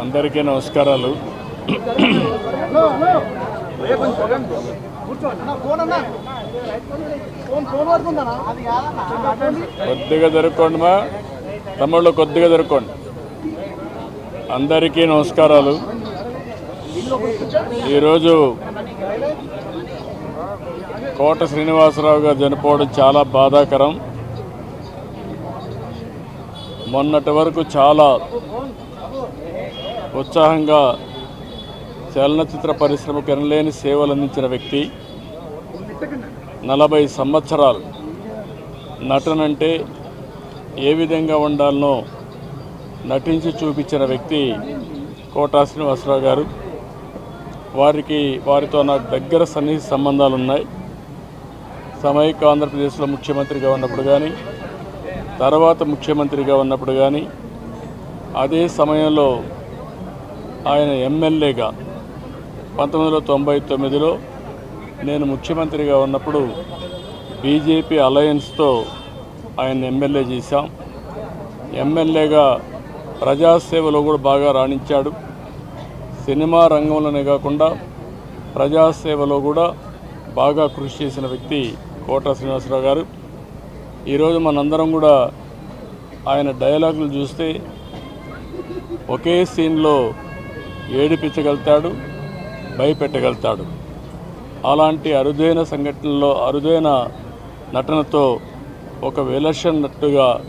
అందరికీ నమస్కారాలు. కొద్దిగా జరుపుకోండి మా. తమ్ముళ్ళు కొద్దిగా జరుపుకోండి. అందరికీ నమస్కారాలు. ఈరోజు కోట శ్రీనివాసరావు గారు చనిపోవడం చాలా బాధాకరం. మొన్నటి వరకు చాలా ఉత్సాహంగా చలనచిత్ర పరిశ్రమకు ఎనలేని సేవలు అందించిన వ్యక్తి నలభై సంవత్సరాలు నటనంటే ఏ విధంగా ఉండాలనో నటించి చూపించిన వ్యక్తి కోటా శ్రీనివాసరావు గారు. వారికి వారితో నాకు దగ్గర సన్నిహిత సంబంధాలు ఉన్నాయి సమైక ఆంధ్రప్రదేశ్లో ముఖ్యమంత్రిగా ఉన్నప్పుడు కానీ తర్వాత ముఖ్యమంత్రిగా ఉన్నప్పుడు కానీ అదే సమయంలో ఆయన ఎమ్మెల్యేగా పంతొమ్మిది వందల తొంభై తొమ్మిదిలో నేను ముఖ్యమంత్రిగా ఉన్నప్పుడు బీజేపీ అలయన్స్తో ఆయన ఎమ్మెల్యే చేశాం. ఎమ్మెల్యేగా ప్రజాసేవలో కూడా బాగా రాణించాడు. సినిమా రంగంలోనే కాకుండా ప్రజాసేవలో కూడా బాగా కృషి చేసిన వ్యక్తి కోట శ్రీనివాసరావు గారు. ఈరోజు మనందరం కూడా ఆయన డైలాగులు చూస్తే ఒకే సీన్లో ఏడిపించగలుగుతాడు భయపెట్టగలుగుతాడు. అలాంటి అరుదైన సంఘటనలో అరుదైన నటనతో ఒక విలక్షణట్టుగా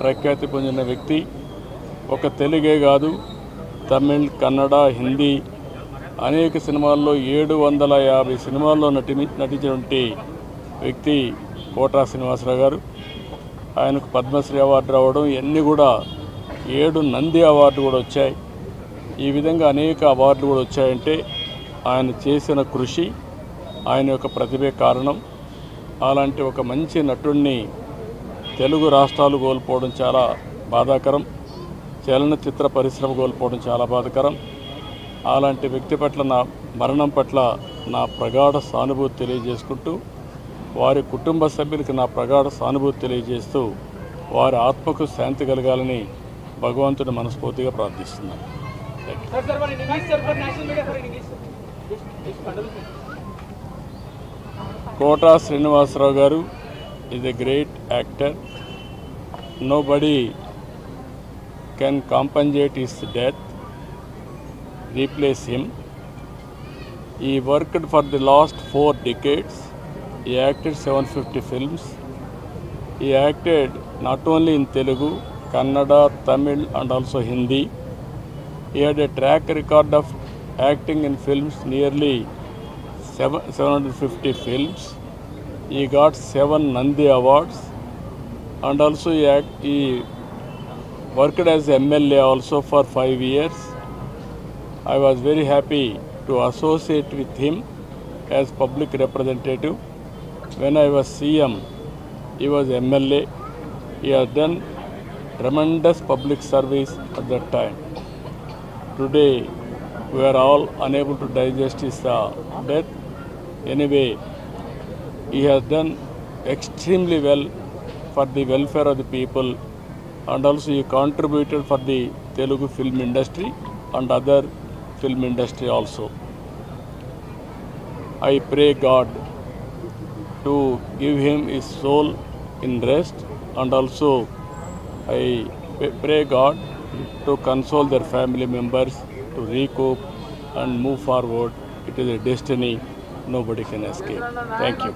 ప్రఖ్యాతి పొందిన వ్యక్తి ఒక తెలుగే కాదు తమిళ్ కన్నడ హిందీ అనేక సినిమాల్లో ఏడు వందల యాభై సినిమాల్లో నటి నటించినటువంటి వ్యక్తి కోటా శ్రీనివాసరావు గారు. ఆయనకు పద్మశ్రీ అవార్డు రావడం ఇవన్నీ కూడా ఏడు నంది అవార్డు కూడా వచ్చాయి. ఈ విధంగా అనేక అవార్డులు కూడా వచ్చాయంటే ఆయన చేసిన కృషి ఆయన యొక్క ప్రతిభే కారణం. అలాంటి ఒక మంచి నటుడిని తెలుగు రాష్ట్రాలు కోల్పోవడం చాలా బాధాకరం. చలనచిత్ర పరిశ్రమ కోల్పోవడం చాలా బాధాకరం. అలాంటి వ్యక్తి పట్ల నా మరణం పట్ల నా ప్రగాఢ సానుభూతి తెలియజేసుకుంటూ వారి కుటుంబ సభ్యులకి నా ప్రగాఢ సానుభూతి తెలియజేస్తూ వారి ఆత్మకు శాంతి కలగాలని భగవంతుని మనస్ఫూర్తిగా ప్రార్థిస్తున్నాను. Sir, sir, one in English, sir, for national media, for in English, sir. Just, just condolence. Kota Srinivasarao గారు is a great actor nobody can compensate his death replace him he worked for the last four decades he acted seven fifty films he acted not only in Telugu Kannada Tamil and also Hindi he had a track record of acting in films nearly seven, 750 films. He got seven Nandi awards and also he, act, he worked as MLA also for five years. I was very happy to associate with him as public representative. When I was CM, he was MLA. He has done tremendous public service at that time. Today, we are all unable to digest his uh, death. Anyway, he has done extremely well for the welfare of the people and also he contributed for the Telugu film industry and other film industry also. I pray God to give him his soul in rest and also I pray God to console their family members, to recoup and move forward. It is a destiny nobody can escape. Thank you.